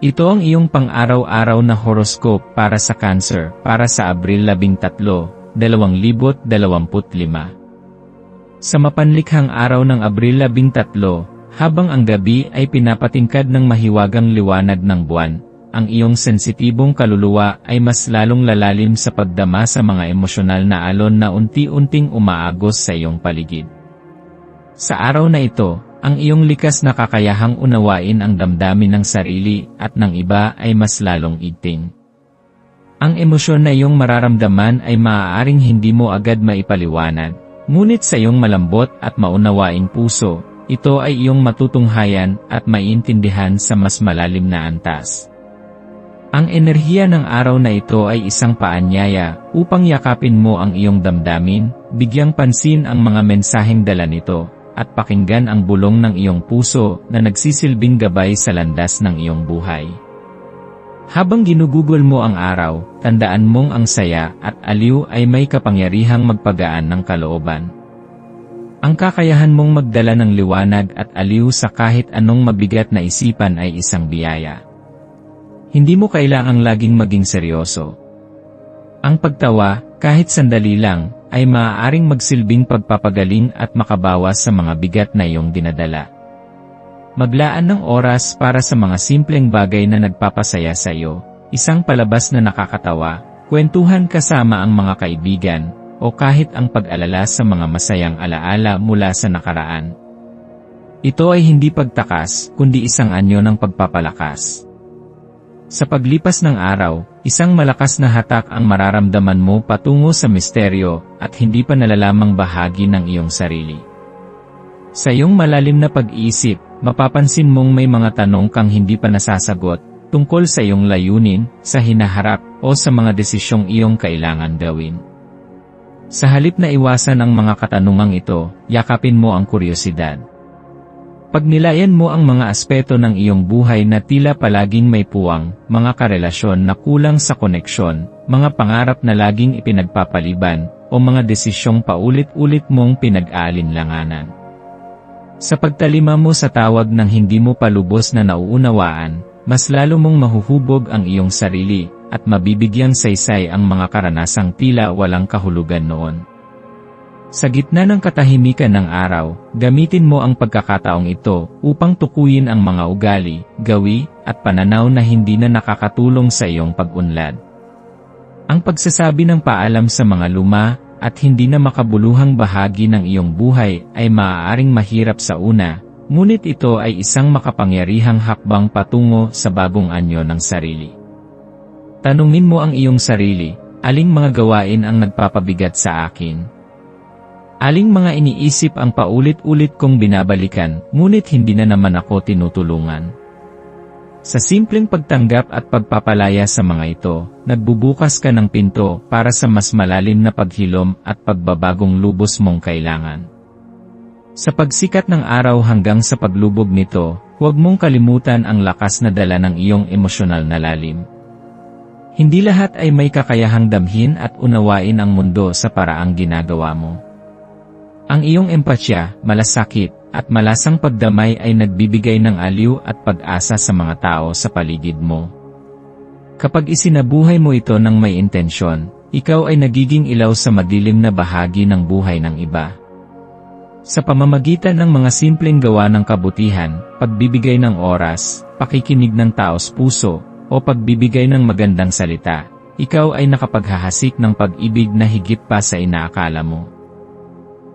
Ito ang iyong pang-araw-araw na horoscope para sa Cancer para sa Abril 13, 2025. Sa mapanlikhang araw ng Abril 13, habang ang gabi ay pinapatingkad ng mahiwagang liwanag ng buwan, ang iyong sensitibong kaluluwa ay mas lalong lalalim sa pagdama sa mga emosyonal na alon na unti-unting umaagos sa iyong paligid. Sa araw na ito, ang iyong likas na kakayahang unawain ang damdamin ng sarili at ng iba ay mas lalong igting. Ang emosyon na iyong mararamdaman ay maaaring hindi mo agad maipaliwanag, ngunit sa iyong malambot at maunawaing puso, ito ay iyong matutunghayan at maiintindihan sa mas malalim na antas. Ang enerhiya ng araw na ito ay isang paanyaya upang yakapin mo ang iyong damdamin, bigyang pansin ang mga mensaheng dala nito, at pakinggan ang bulong ng iyong puso na nagsisilbing gabay sa landas ng iyong buhay. Habang ginugugol mo ang araw, tandaan mong ang saya at aliw ay may kapangyarihang magpagaan ng kalooban. Ang kakayahan mong magdala ng liwanag at aliw sa kahit anong mabigat na isipan ay isang biyaya. Hindi mo kailangang laging maging seryoso. Ang pagtawa, kahit sandali lang, ay maaaring magsilbing pagpapagaling at makabawas sa mga bigat na iyong dinadala. Maglaan ng oras para sa mga simpleng bagay na nagpapasaya sa iyo, isang palabas na nakakatawa, kwentuhan kasama ang mga kaibigan, o kahit ang pag-alala sa mga masayang alaala mula sa nakaraan. Ito ay hindi pagtakas, kundi isang anyo ng pagpapalakas. Sa paglipas ng araw, isang malakas na hatak ang mararamdaman mo patungo sa misteryo at hindi pa nalalamang bahagi ng iyong sarili. Sa iyong malalim na pag-iisip, mapapansin mong may mga tanong kang hindi pa nasasagot tungkol sa iyong layunin, sa hinaharap, o sa mga desisyong iyong kailangan gawin. Sa halip na iwasan ang mga katanungang ito, yakapin mo ang kuryosidad. Pagnilayan mo ang mga aspeto ng iyong buhay na tila palaging may puwang, mga karelasyon na kulang sa koneksyon, mga pangarap na laging ipinagpapaliban, o mga desisyong paulit-ulit mong pinag-aalinlanganan. Sa pagtalima mo sa tawag ng hindi mo palubos na nauunawaan, mas lalo mong mahuhubog ang iyong sarili, at mabibigyang saysay ang mga karanasang tila walang kahulugan noon. Sa gitna ng katahimikan ng araw, gamitin mo ang pagkakataong ito upang tukuyin ang mga ugali, gawi, at pananaw na hindi na nakakatulong sa iyong pag-unlad. Ang pagsasabi ng paalam sa mga luma at hindi na makabuluhang bahagi ng iyong buhay ay maaaring mahirap sa una, ngunit ito ay isang makapangyarihang hakbang patungo sa bagong anyo ng sarili. Tanungin mo ang iyong sarili, aling mga gawain ang nagpapabigat sa akin, Aling mga iniisip ang paulit-ulit kong binabalikan, ngunit hindi na naman ako tinutulungan. Sa simpleng pagtanggap at pagpapalaya sa mga ito, nagbubukas ka ng pinto para sa mas malalim na paghilom at pagbabagong lubos mong kailangan. Sa pagsikat ng araw hanggang sa paglubog nito, huwag mong kalimutan ang lakas na dala ng iyong emosyonal na lalim. Hindi lahat ay may kakayahang damhin at unawain ang mundo sa paraang ginagawa mo. Ang iyong empatya, malasakit, at malasang pagdamay ay nagbibigay ng aliw at pag-asa sa mga tao sa paligid mo. Kapag isinabuhay mo ito ng may intensyon, ikaw ay nagiging ilaw sa madilim na bahagi ng buhay ng iba. Sa pamamagitan ng mga simpleng gawa ng kabutihan, pagbibigay ng oras, pakikinig ng taos puso, o pagbibigay ng magandang salita, ikaw ay nakapaghahasik ng pag-ibig na higit pa sa inaakala mo.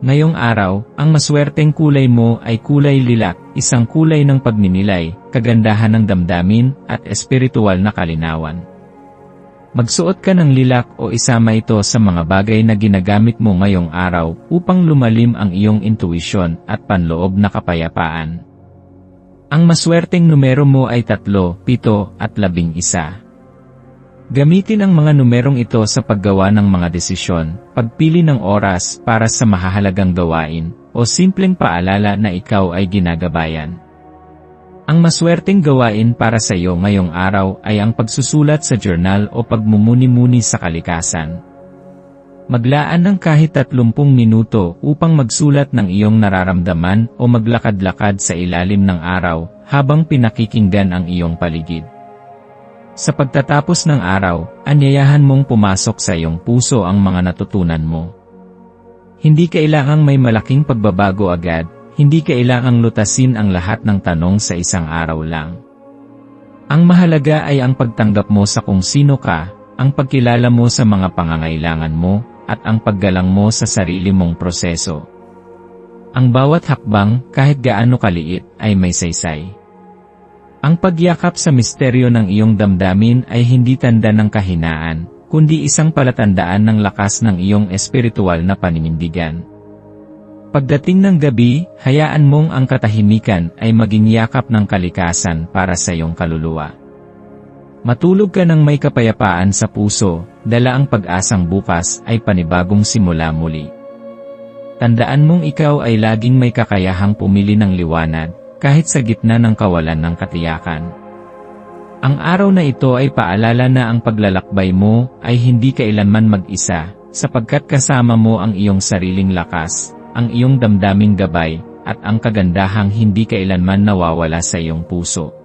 Ngayong araw, ang maswerteng kulay mo ay kulay lilac, isang kulay ng pagninilay, kagandahan ng damdamin, at espiritual na kalinawan. Magsuot ka ng lilac o isama ito sa mga bagay na ginagamit mo ngayong araw upang lumalim ang iyong intuisyon at panloob na kapayapaan. Ang maswerteng numero mo ay 3, 7 at 11. Gamitin ang mga numerong ito sa paggawa ng mga desisyon, pagpili ng oras para sa mahahalagang gawain, o simpleng paalala na ikaw ay ginagabayan. Ang maswerteng gawain para sa iyo ngayong araw ay ang pagsusulat sa journal o pagmumuni-muni sa kalikasan. Maglaan ng kahit 30 minuto upang magsulat ng iyong nararamdaman o maglakad-lakad sa ilalim ng araw habang pinakikinggan ang iyong paligid. Sa pagtatapos ng araw, anyayahan mong pumasok sa iyong puso ang mga natutunan mo. Hindi kailangang may malaking pagbabago agad, hindi kailangang lutasin ang lahat ng tanong sa isang araw lang. Ang mahalaga ay ang pagtanggap mo sa kung sino ka, ang pagkilala mo sa mga pangangailangan mo, at ang paggalang mo sa sarili mong proseso. Ang bawat hakbang, kahit gaano kaliit, ay may saysay. Ang pagyakap sa misteryo ng iyong damdamin ay hindi tanda ng kahinaan, kundi isang palatandaan ng lakas ng iyong espiritual na paninindigan. Pagdating ng gabi, hayaan mong ang katahimikan ay maging yakap ng kalikasan para sa iyong kaluluwa. Matulog ka ng may kapayapaan sa puso, dala ang pag-asang bukas ay panibagong simula muli. Tandaan mong ikaw ay laging may kakayahang pumili ng liwanag, kahit sa gitna ng kawalan ng katiyakan. Ang araw na ito ay paalala na ang paglalakbay mo ay hindi kailanman mag-isa, sapagkat kasama mo ang iyong sariling lakas, ang iyong damdaming gabay, at ang kagandahang hindi kailanman nawawala sa iyong puso.